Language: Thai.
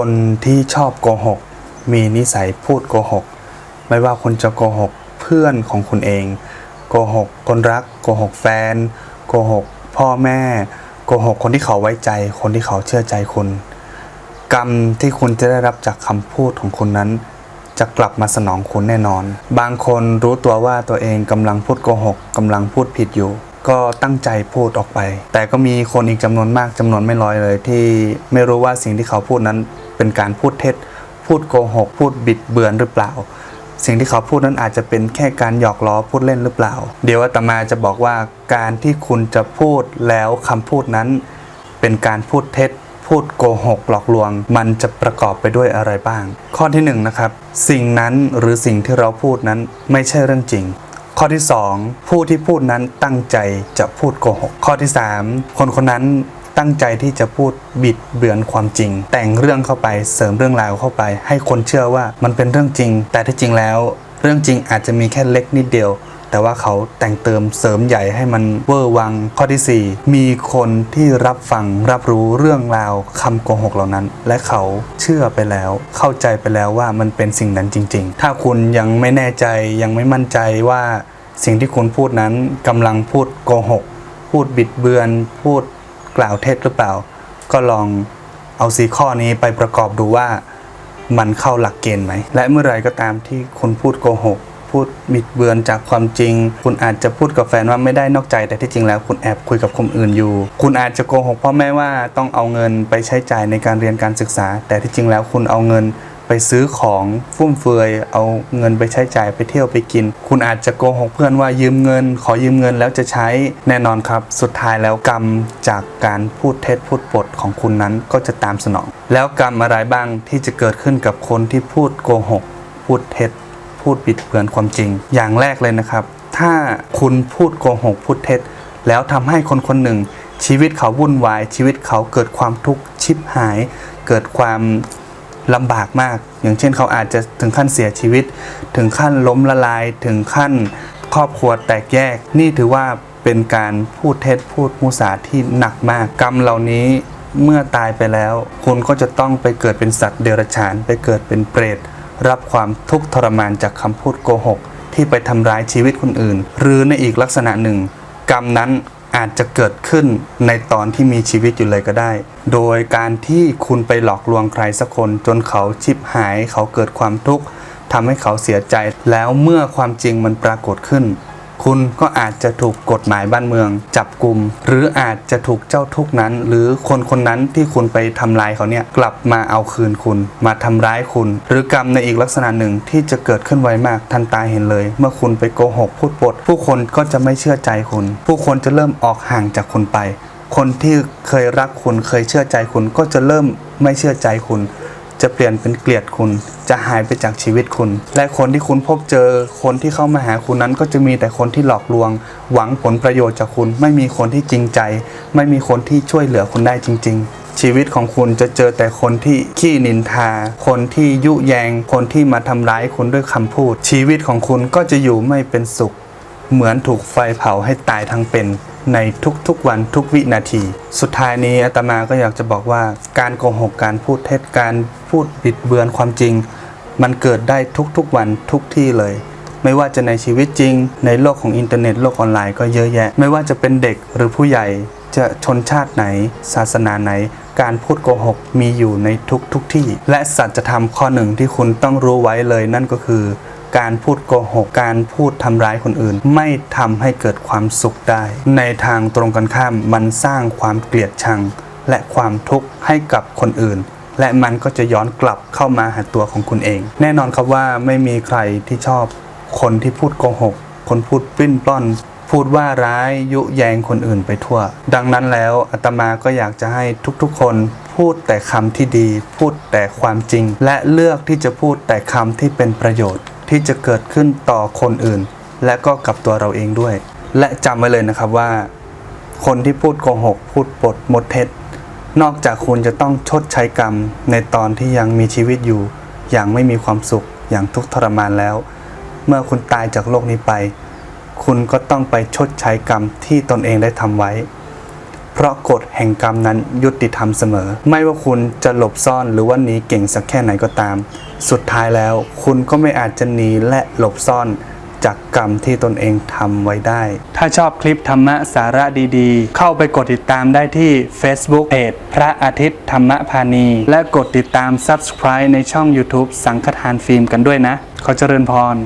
คนที่ชอบโกหก มีนิสัยพูดโกหก ไม่ว่าคุณจะโกหกเพื่อนของคุณเอง โกหกคนรัก โกหกแฟน โกหกพ่อแม่ โกหกคนที่เขาไว้ใจ คนที่เขาเชื่อใจคุณ กรรมที่คุณจะได้รับจากคำพูดของคุณนั้น จะกลับมาสนองคุณแน่นอน บางคนรู้ตัวว่าตัวเองกำลังพูดโกหกกำลังพูดผิดอยู่ ก็ตั้งใจพูดออกไป แต่ก็มีคนอีกจำนวนมากจำนวนไม่น้อยเลย ที่ไม่รู้ว่าสิ่งที่เขาพูดนั้นเป็นการพูดเท็จ พูดโกหก พูดบิดเบือนหรือเปล่า สิ่งที่เขาพูดนั้นอาจจะเป็นแค่การหยอกล้อพูดเล่นหรือเปล่า เดี๋ยวอาตมาจะบอกว่าการที่คุณจะพูดแล้วคำพูดนั้น เป็นการพูดเท็จพูดโกหกหลอกลวง มันจะประกอบไปด้วยอะไรบ้าง ข้อที่หนึ่งนะครับสิ่งนั้นหรือสิ่งที่เราพูดนั้นไม่ใช่เรื่องจริง ข้อที่สองผู้ที่พูดนั้นตั้งใจจะพูดโกหก ข้อที่สามคนคนนั้นตั้งใจที่จะพูดบิดเบือนความจริง แต่งเรื่องเข้าไปเสริมเรื่องราวเข้าไป ให้คนเชื่อว่ามันเป็นเรื่องจริง แต่ที่จริงแล้ว เรื่องจริงอาจจะมีแค่เล็กนิดเดียว แต่ว่าเขาแต่งเติมเสริมใหญ่ให้มันเวอร์วังข้อทีสี่4 มีคนที่รับฟังรับรู้เรื่องราวคำโกหกเหล่านั้น และเขาเชื่อไปแล้ว เข้าใจไปแล้วว่ามันเป็นสิ่งนั้นจริง ๆ ถ้าคุณยังไม่แน่ใจยังไม่มั่นใจว่าสิ่งที่คุณพูดนั้นกำลังพูดโกหก พูดบิดเบือน พูดกล่าวเท็จหรือเปล่า ก็ลองเอาสีข้อนี้ไปประกอบดูว่ามันเข้าหลักเกณฑ์ไหม และเมื่อไรก็ตามที่คุณพูดโกหก พูดบิดเบือนจากความจริง คุณอาจจะพูดกับแฟนว่าไม่ได้นอกใจแต่ที่จริงแล้วคุณแอบคุยกับคนอื่นอยู่ คุณอาจจะโกหกพ่อแม่ว่าต้องเอาเงินไปใช้จ่ายในการเรียนการศึกษา แต่ที่จริงแล้วคุณเอาเงินไปซื้อของฟุ่มเฟือย เอาเงินไปใช้จ่ายไปเที่ยวไปกิน คุณอาจจะโกหกเพื่อนว่ายืมเงิน ขอยืมเงินแล้วจะใช้แน่นอนครับ สุดท้ายแล้วกรรมจากการพูดเท็จพูดปดของคุณนั้นก็จะตามสนอง แล้วกรรมอะไรบ้างที่จะเกิดขึ้นกับคนที่พูดโกหก พูดเท็จ พูดบิดเบือนความจริง อย่างแรกเลยนะครับ ถ้าคุณพูดโกหกพูดเท็จ แล้วทำให้คนคนหนึ่ง ชีวิตเขาวุ่นวาย ชีวิตเขาเกิดความทุกข์ชิบหาย เกิดความลำบากมาก อย่างเช่นเขาอาจจะถึงขั้นเสียชีวิต ถึงขั้นล้มละลาย ถึงขั้นครอบครัวแตกแยก นี่ถือว่าเป็นการพูดเท็จพูดมุสาที่หนักมาก กรรมเหล่านี้เมื่อตายไปแล้ว คุณก็จะต้องไปเกิดเป็นสัตว์เดรัจฉาน ไปเกิดเป็นเปรต รับความทุกข์ทรมานจากคำพูดโกหก ที่ไปทำร้ายชีวิตคนอื่น หรือในอีกลักษณะหนึ่ง กรรมนั้นอาจจะเกิดขึ้นในตอนที่มีชีวิตอยู่เลยก็ได้ โดยการที่คุณไปหลอกลวงใครสักคน จนเขาชิบหายเขาเกิดความทุกข์ทำให้เขาเสียใจ แล้วเมื่อความจริงมันปรากฏขึ้น คุณก็อาจจะถูกกฎหมายบ้านเมือง จับกลุ่มหรืออาจจะถูกเจ้าทุกนั้น หรือคนคนนั้นที่คุณไปทำลายเขาเนี่ยกลับมาเอาคืนคุณ มาทำร้ายคุณ หรือกรรมในอีกลักษณะหนึ่งที่จะเกิดขึ้นไวมากทันตาเห็นเลย เมื่อคุณไปโกหกพูดปด ผู้คนก็จะไม่เชื่อใจคุณ ผู้คนจะเริ่มออกห่างจากคุณไป คนที่เคยรักคุณเคยเชื่อใจคุณก็จะเริ่มไม่เชื่อใจคุณ จะเปลี่ยนเป็นเกลียดคุณ จะหายไปจากชีวิตคุณ และคนที่คุณพบเจอ คนที่เข้ามาหาคุณนั้นก็จะมีแต่คนที่หลอกลวง หวังผลประโยชน์จากคุณ ไม่มีคนที่จริงใจ ไม่มีคนที่ช่วยเหลือคุณได้จริง ๆชีวิตของคุณจะเจอแต่คนที่ขี้นินทา คนที่ยุแยง คนที่มาทำร้ายคุณด้วยคำพูด ชีวิตของคุณก็จะอยู่ไม่เป็นสุข เหมือนถูกไฟเผาให้ตายทั้งเป็น ในทุกๆวันทุกวินาที สุดท้ายนี้อาตมาก็อยากจะบอกว่าการโกหกการพูดเท็จการพูดบิดเบือนความจริง มันเกิดได้ทุกๆวันทุกที่เลย ไม่ว่าจะในชีวิตจริง ในโลกของอินเทอร์เน็ตโลกออนไลน์ก็เยอะแยะ ไม่ว่าจะเป็นเด็กหรือผู้ใหญ่จะชนชาติไหน ศาสนาไหน การพูดโกหกมีอยู่ในทุกทุกๆที่ และสัจธรรมข้อหนึ่งที่คุณต้องรู้ไว้เลยนั่นก็คือ การพูดโกหก การพูดทำร้ายคนอื่น ไม่ทำให้เกิดความสุขได้ ในทางตรงกันข้ามมันสร้างความเกลียดชัง และความทุกข์ให้กับคนอื่นและมันก็จะย้อนกลับเข้ามาหาตัวของคุณเอง แน่นอนครับว่าไม่มีใครที่ชอบคนที่พูดโกหก คนพูดปลิ้นปล้อน พูดว่าร้ายยุแยงคนอื่นไปทั่ว ดังนั้นแล้วอาตมาก็อยากจะให้ทุกๆ คน พูดแต่คำที่ดี พูดแต่ความจริง และเลือกที่จะพูดแต่คำที่เป็นประโยชน์ ที่จะเกิดขึ้นต่อคนอื่น และก็กับตัวเราเองด้วย และจำไว้เลยนะครับว่า คนที่พูดโกหก พูดปดหมดเท็จ นอกจากคุณจะต้องชดใช้กรรมในตอนที่ยังมีชีวิตอยู่ อย่างไม่มีความสุขอย่างทุกข์ทรมานแล้ว เมื่อคุณตายจากโลกนี้ไป คุณก็ต้องไปชดใช้กรรมที่ตนเองได้ทำไว้ เพราะกฎแห่งกรรมนั้นยุติธรรมเสมอ ไม่ว่าคุณจะหลบซ่อนหรือว่าหนีเก่งสักแค่ไหนก็ตาม สุดท้ายแล้วคุณก็ไม่อาจจะหนีและหลบซ่อนจากกรรมที่ตนเองทำไว้ได้ ถ้าชอบคลิปธรรมะสาระดีๆ เข้าไปกดติดตามได้ที่ Facebook เพจพระอาทิตย์ธรรมพานี และกดติดตาม Subscribe ในช่อง YouTube สังฆทานฟิล์มกันด้วยนะ ขอเจริญพร